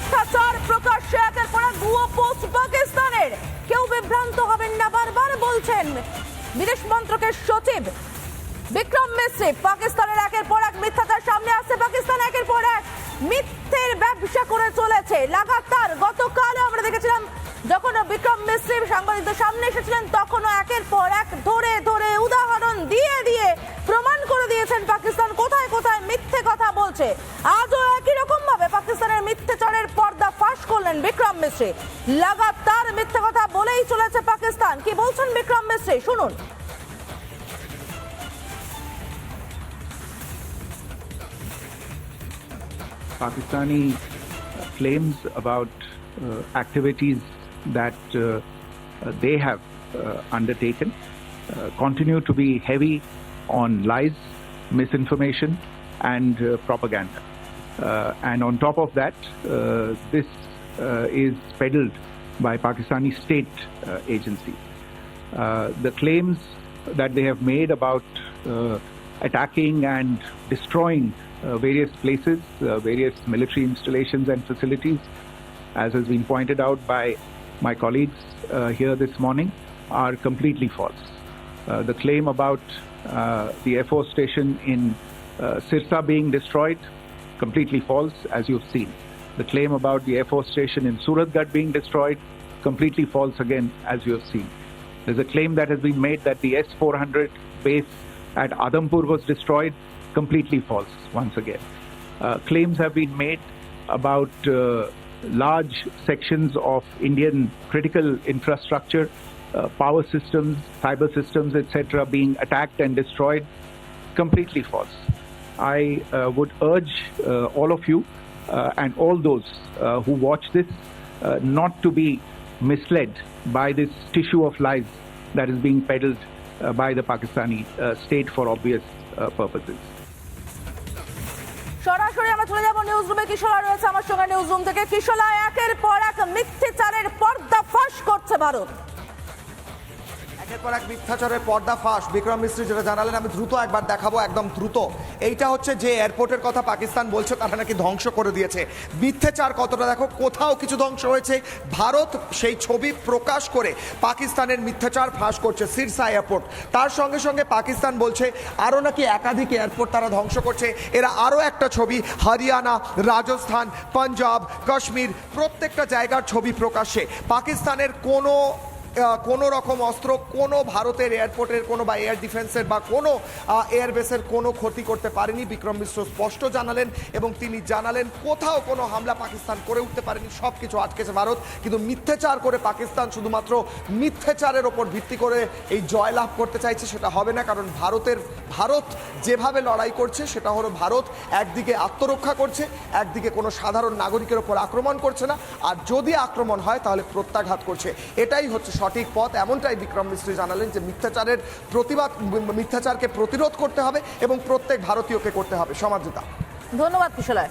মিথ্যাচার প্রকাশ্যে একের পর এক ভুয়ো পোস্ট পাকিস্তানের। কেউ বিভ্রান্ত হবেন না, বারবার বলছেন বিদেশ মন্ত্রকের সচিব বিক্রম মিশ্রি। পাকিস্তানের একের পর এক মিথ্যাচার সামনে আসছে, পাকিস্তান একের পর এক মিথ্যের ব্যবসা করে চলেছে। লাগাতার গতকাল আমরা দেখেছিলাম, যখন বিক্রম মিশ্রি সাংবাদিকদের সামনে এসেছিলেন, তখনও একের পর এক ধরে ধরে উদাহরণ দিয়ে দিয়ে প্রমাণ করে দিয়েছেন পাকিস্তান কোথায় কোথায় মিথ্যে কথা বলছে। আজও একই রকম ভাবে পাকিস্তানের মিথ্যেচারের পর্দা ফাঁস করলেন বিক্রম মিশ্রি লাগাতার মিথ্যে কথা বলেই চলেছে পাকিস্তান কি বলছেন বিক্রম মিশ্রি শুনুন Pakistani claims about uh, activities that uh, uh, they have uh, undertaken uh, continue to be heavy on lies, misinformation, and uh, propaganda. Uh, and on top of that, uh, this uh, is peddled by Pakistani state uh, agencies. Uh, the claims that they have made about uh, attacking and destroying uh, various places, uh, various military installations and facilities, as has been pointed out by my colleagues uh, here this morning, are completely false. Uh, the claim about uh, the Air Force station in uh, Sirsa being destroyed, completely false, as you've seen. The claim about the Air Force station in Suratgarh being destroyed, completely false again, as you have seen. There's a claim that has been made that the S 400 base at Adampur was destroyed, completely false, once again. Uh, claims have been made about uh, large sections of Indian critical infrastructure, uh, power systems, cyber systems, etc., being attacked and destroyed, completely false. I uh, would urge uh, all of you and all those uh, who watch this uh, not to be misled by this tissue of lies that is being peddled uh, by the Pakistani uh, state for obvious uh, purposes. সরাসরি আমরা চলে যাব news রুমে কিশোলা রয়েছে আমার সঙ্গে news room থেকে কিশোলা একের পর এক মিথ্যেচারের পর্দা ফাঁস করছে ভারত একের পর এক মিথ্যাচারের পর্দা ফাঁস। বিক্রম মিস্ত্রি যেটা জানালেন, আমি দ্রুত একবার দেখাবো, একদম দ্রুত। এইটা হচ্ছে যে এয়ারপোর্টের কথা পাকিস্তান বলছে, তারা নাকি ধ্বংস করে দিয়েছে। মিথ্যাচার কতটা দেখো, কোথাও কিছু ধ্বংস হয়েছে। ভারত সেই ছবি প্রকাশ করে পাকিস্তানের মিথ্যাচার ফাঁস করছে সিরসা এয়ারপোর্ট। তার সঙ্গে সঙ্গে পাকিস্তান বলছে আরও নাকি একাধিক এয়ারপোর্ট তারা ধ্বংস করছে। এরা আরও একটা ছবি, হরিয়ানা, রাজস্থান, পাঞ্জাব, কাশ্মীর, প্রত্যেকটা জায়গার ছবি প্রকাশ্যে। পাকিস্তানের কোনো কোনো রকম অস্ত্র কোনো ভারতের এয়ারপোর্টের কোনো বা এয়ার ডিফেন্সের বা কোনো এয়ারবেসের কোনো ক্ষতি করতে পারেনি। বিক্রম মিশ্র স্পষ্ট জানালেন এবং তিনি জানালেন কোথাও কোনো হামলা পাকিস্তান করে উঠতে পারেনি। সব কিছু আটকেছে ভারত। কিন্তু মিথ্যেচার করে পাকিস্তান শুধুমাত্র মিথ্যেচারের ওপর ভিত্তি করে এই জয়লাভ করতে চাইছে সেটা হবে না, কারণ ভারতের, ভারত যেভাবে লড়াই করছে সেটা হলো ভারত একদিকে আত্মরক্ষা করছে, একদিকে কোনো সাধারণ নাগরিকের ওপর আক্রমণ করছে না। আর যদি আক্রমণ হয় তাহলে প্রত্যাঘাত করছে। এটাই হচ্ছে সঠিক পথ, এমনটাই বিক্রম মিস্ত্রি জানালেন যে মিথ্যাচারের প্রতিবাদ, মিথ্যাচারকে প্রতিরোধ করতে হবে এবং প্রত্যেক ভারতীয়কে করতে হবে সমাজতা ধন্যবাদ, কিশোলায়।